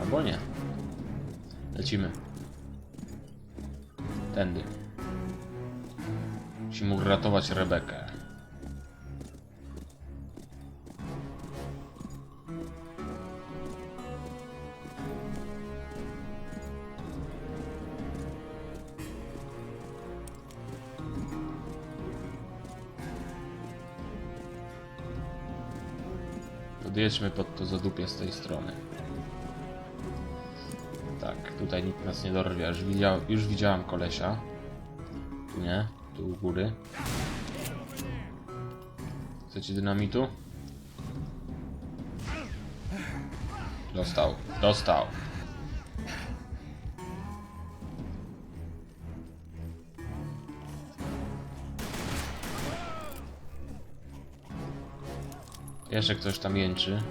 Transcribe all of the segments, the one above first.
Albo nie. Lecimy. Tędy. Musimy uratować Rebekę. Podjedźmy pod to zadupie z tej strony. Tak, tutaj nikt nas nie dorwie. Już, widział, już widziałam kolesia. Tu nie, tu u góry. Chcecie dynamitu? Dostał, dostał. Jeszcze ktoś tam jęczy.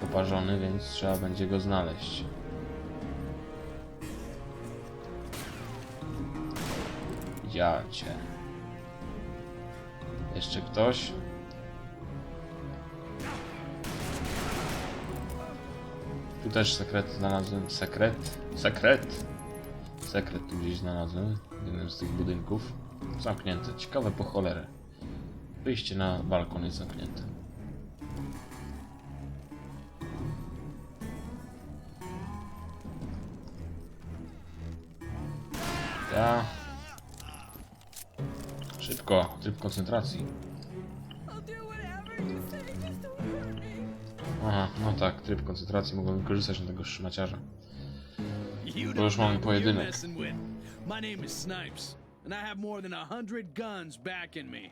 Poparzony, więc trzeba będzie go znaleźć. Ja cię. Jeszcze ktoś? Tu też sekret znalazłem. Sekret? Sekret? Sekret tu gdzieś znalazłem. W jednym z tych budynków. Zamknięte. Ciekawe po cholerę. Wyjście na balkon jest zamknięte. Ja. Szybko, tryb koncentracji. Aha, no tak, tryb koncentracji mogłem wykorzystać na tego szmaciarza. Bo już mamy pojedynek. My name is Snipes, and I have more than a hundred guns backing me.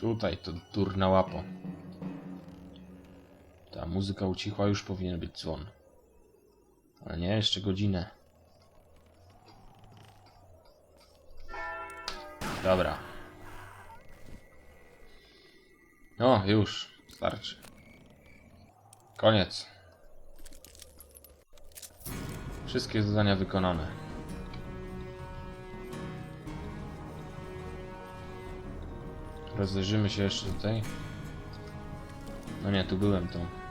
Tutaj to durna łapo. Ta muzyka ucichła, już powinien być dzwon. Ale nie, jeszcze godzinę. Dobra. No, już. Starczy. Koniec. Wszystkie zadania wykonane. Rozejrzymy się jeszcze tutaj. No nie, tu byłem to.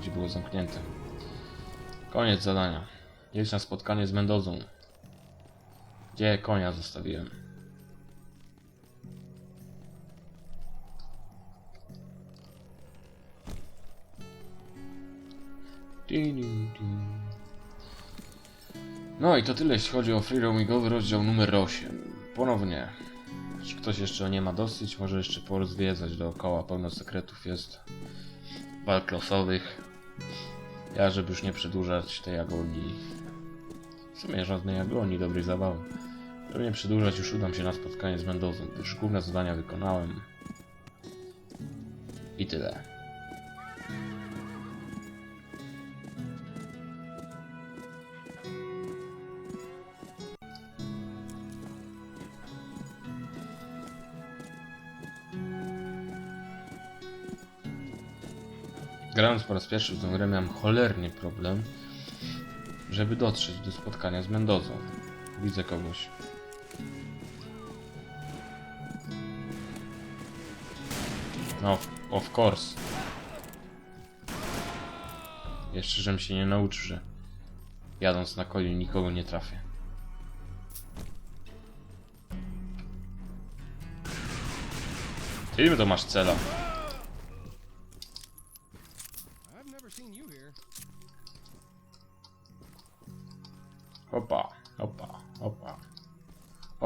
Gdzie było zamknięte. Koniec zadania. Jedź na spotkanie z Mendozą. Gdzie konia zostawiłem? No i to tyle, jeśli chodzi o Free Roamingowy rozdział numer 8. Ponownie. Jeśli ktoś jeszcze nie ma dosyć, może jeszcze porozwiedzać dookoła. Pełno sekretów jest. Walk losowych. Ja, żeby już nie przedłużać tej agonii. W sumie żadnej agonii, dobrej zabawy. Żeby nie przedłużać, już udam się na spotkanie z Mendozą. Już główne zadania wykonałem. I tyle. Grając po raz pierwszy w tę grę miałem cholernie problem, żeby dotrzeć do spotkania z Mendozą. Widzę kogoś. No, of course. Jeszcze, żebym się nie nauczył, że jadąc na koniu nikogo nie trafię. Ty to masz cela.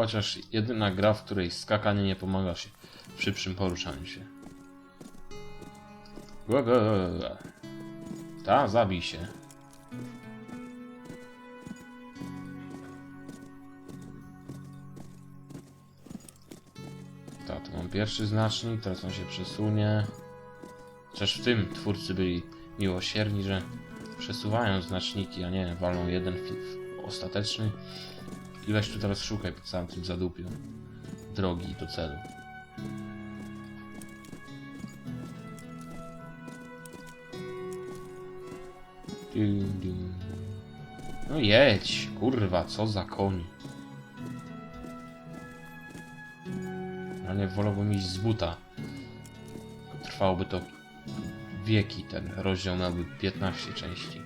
Chociaż jedyna gra, w której skakanie nie pomaga się w szybszym poruszaniu się. Ta, zabij się. Ta, tu mam pierwszy znacznik, teraz on się przesunie. Chociaż w tym twórcy byli miłosierni, że przesuwają znaczniki, a nie walą jeden ostateczny. I weź tu teraz szukaj po całym tym zadupiu drogi do celu. No jedź, kurwa, co za koń. A nie, wolałbym iść z buta. Trwałoby to wieki, ten rozdział miałby 15 części.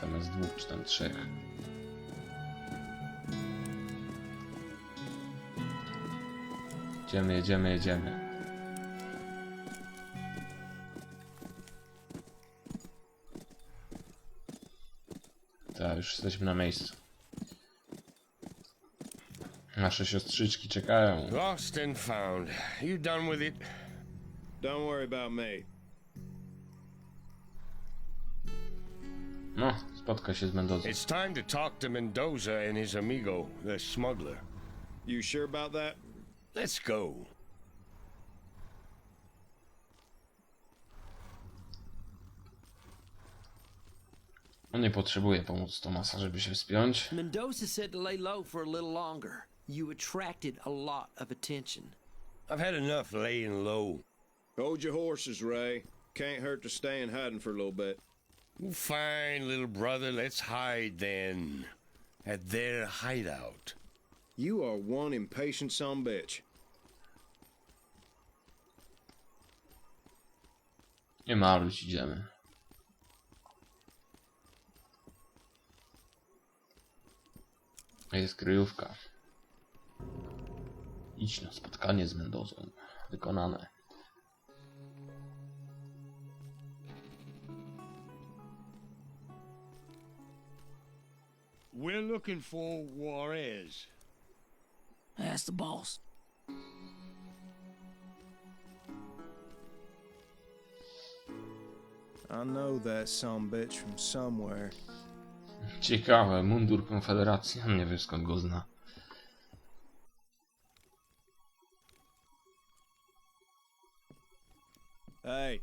Zamiast dwóch czy tam trzech. Jedziemy, jedziemy, jedziemy. Tak, już jesteśmy na miejscu. Nasze siostrzyczki czekają. Lost and found. You done with it? Don't worry about me. No, spotka się z Mendozą. It's time to talk to Mendoza and his amigo, the smuggler. You sure about that? Let's go. On nie potrzebuje pomocy Tomasa, żeby się wspiąć. Mendoza said to lay low for a little longer. You attracted a lot of attention. I've had enough laying low. Hold your horses, Ray. Can't hurt to stay in hiding for a little bit. Fine, little brother, let's hide then. At their hideout. You are one impatient son bitch. Nie maluj, idziemy. Jest kryjówka. Idź na spotkanie z Mendozą. Wykonane. We're looking for Juarez. Ask the boss. I know that some bitch from somewhere. Ciekawe, mundur Konfederacji. On nie wie skąd go zna. Hey,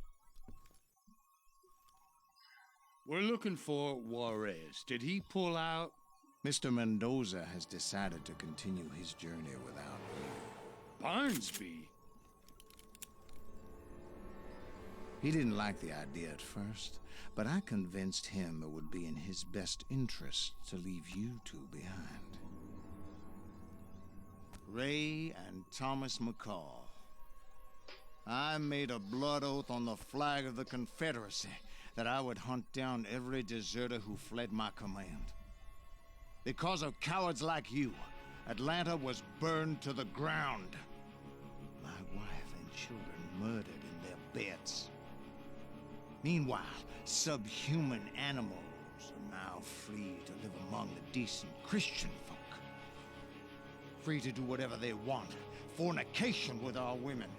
We're looking for Juarez. Did he pull out? Mr. Mendoza has decided to continue his journey without me. Barnsby? He didn't like the idea at first, but I convinced him it would be in his best interest to leave you two behind. Ray and Thomas McCall. I made a blood oath on the flag of the Confederacy that I would hunt down every deserter who fled my command. Because of cowards like you, Atlanta was burned to the ground. My wife and children murdered in their beds. Meanwhile, subhuman animals are now free to live among the decent Christian folk. Free to do whatever they want. Fornication with our women.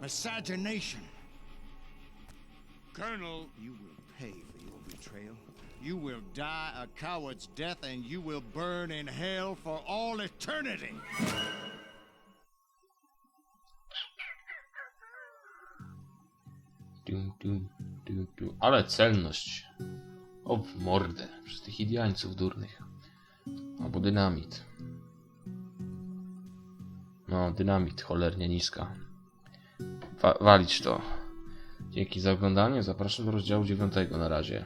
Miscegenation. Colonel, You will pay for your betrayal. You will die a coward's death, and you will burn in hell for all eternity. Tum, tum, tum, tum. Ale celność. O w mordę. Przez tych Indiańców durnych. Albo dynamit. No, dynamit cholernie niska. Wa walić to. Dzięki za oglądanie. Zapraszam do rozdziału 9 na razie.